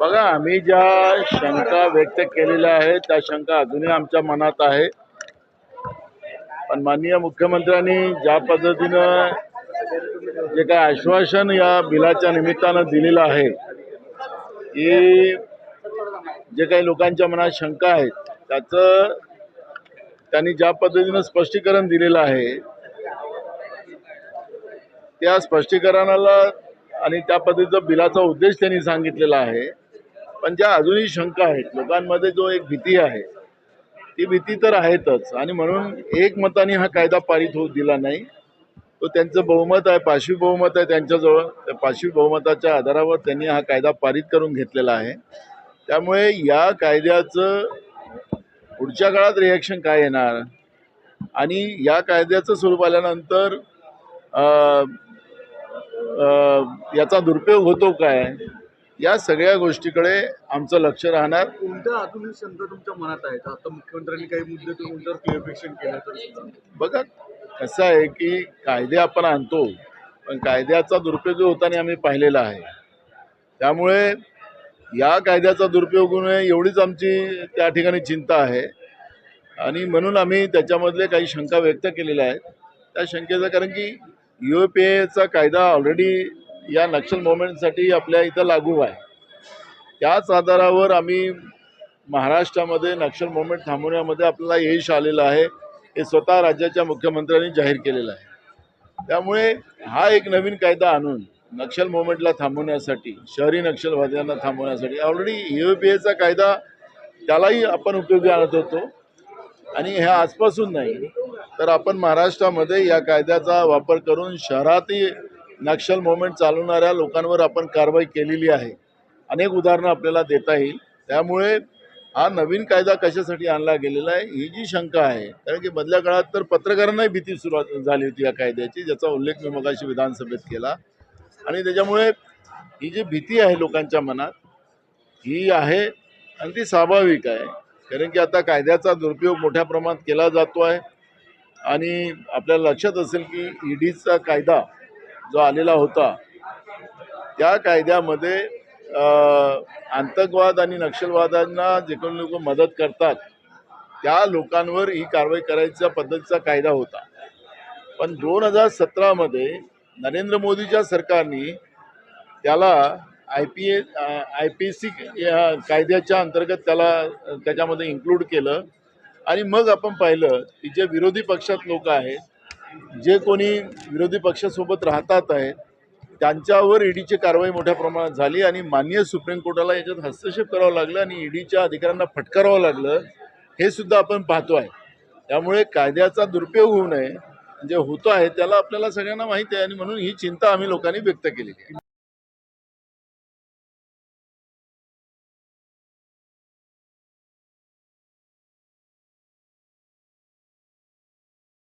बघा आम्ही ज्या शंका व्यक्त केलेल्या आहेत त्या शंका अजूनही आमच्या मनात आहे. पण माननीय मुख्यमंत्र्यांनी ज्या पद्धतीनं जे काय आश्वासन या बिलाच्या निमित्तानं दिलेलं आहे की जे काही लोकांच्या मनात शंका आहेत त्याचं त्यांनी ज्या पद्धतीनं स्पष्टीकरण दिलेलं आहे त्या स्पष्टीकरणाला आणि त्या पद्धतीचा बिलाचा उद्देश त्यांनी सांगितलेला आहे. पण ज्या अजूनही शंका आहेत लोकांमध्ये जो एक भीती आहे ती भीती तर आहेतच. आणि म्हणून एक मताने हा कायदा पारित होऊ दिला नाही. तो त्यांचं बहुमत आहे पाचवी बहुमत आहे त्यांच्याजवळ. त्या पाचवी बहुमताच्या आधारावर त्यांनी हा कायदा पारित करून घेतलेला आहे. त्यामुळे या कायद्याचं पुढच्या काळात रिॲक्शन काय येणार? आणि या कायद्याचं स्वरूप आल्यानंतर याचा दुरुपयोग होतो काय? या सगळ्या गोष्टीकडे आमचं लक्ष राहणार. कोणत्या अजूनही शंका तुमच्या मनात आहेत? आता मुख्यमंत्र्यांनी काही मुद्दे तुमच्यावर क्लिअरिफिकेशन केलं तर. बघा कसं आहे की कायदे आपण आणतो पण कायद्याचा दुरुपयोग होताना आम्ही पाहिलेला आहे. त्यामुळे या कायद्याचा दुरुपयोग होऊ नये एवढीच आमची त्या ठिकाणी चिंता आहे. आणि म्हणून आम्ही त्याच्यामधले काही शंका व्यक्त केलेल्या आहेत. त्या शंकेचं कारण की यू पी एचा कायदा ऑलरेडी या नक्षल मुवमेंटसाठी आपल्या इथं लागू आहे. त्याच आधारावर आम्ही महाराष्ट्रामध्ये नक्षल मुवमेंट थांबवण्यामध्ये आपल्याला यश आलेलं आहे. हे स्वतः राज्याच्या मुख्यमंत्र्यांनी जाहीर केलेलं आहे. त्यामुळे हा एक नवीन कायदा आणून नक्षल मुवमेंटला थांबवण्यासाठी शहरी नक्षलवाद्यांना थांबवण्यासाठी ऑलरेडी यू पी एचा कायदा त्यालाही आपण उपयोगी आणत होतो. आणि हे आजपासून नाही तर आपण महाराष्ट्रामध्ये या कायद्याचा वापर करून शहरातही नक्षल मुवमेंट चालवणाऱ्या लोकांवर आपण कारवाई केलेली आहे. अनेक उदाहरणं आपल्याला देता येईल. त्यामुळे हा नवीन कायदा कशासाठी आणला गेलेला आहे ही जी शंका आहे कारण की मधल्या काळात तर पत्रकारांनाही भीती सुरुवात झाली होती या कायद्याची ज्याचा उल्लेख मी मगाशी विधानसभेत केला. आणि त्याच्यामुळे ही जी भीती आहे लोकांच्या मनात ही आहे आणि ती स्वाभाविक आहे. कारण की आता कायद्याचा दुरुपयोग मोठ्या प्रमाणात केला जातो आहे. आणि आपल्याला लक्षात असेल की ईडीचा कायदा जो आलेला होता त्या कायद्यामध्ये आतंकवाद आणि नक्षलवादांना जे कोणी लोक मदत करतात त्या लोकांवर ही कारवाई करायच्या पद्धतीचा कायदा होता. पण दोन हजार सतरामध्ये नरेंद्र मोदीच्या सरकारने त्याला I P A I P C कायद्याच्या अंतर्गत त्याला त्याच्यामध्ये इन्क्लूड केलं. आणि मग आपण पाहिलं की जे विरोधी पक्षात लोक आहेत जे कोणी विरोधी पक्षासोबत राहतात आहे त्यांच्यावर ईडीची कारवाई मोठ्या प्रमाणात झाली आणि माननीय सुप्रीम कोर्टाला याच्यात हस्तक्षेप करावं लागलं आणि ईडीच्या अधिकाऱ्यांना फटकारावं लागलं हे सुद्धा आपण पाहतो आहे. त्यामुळे कायद्याचा दुरुपयोग होऊ नये जे होतो आहे त्याला आपल्याला सगळ्यांना माहिती आहे आणि म्हणून ही चिंता आम्ही लोकांनी व्यक्त केलेली आहे.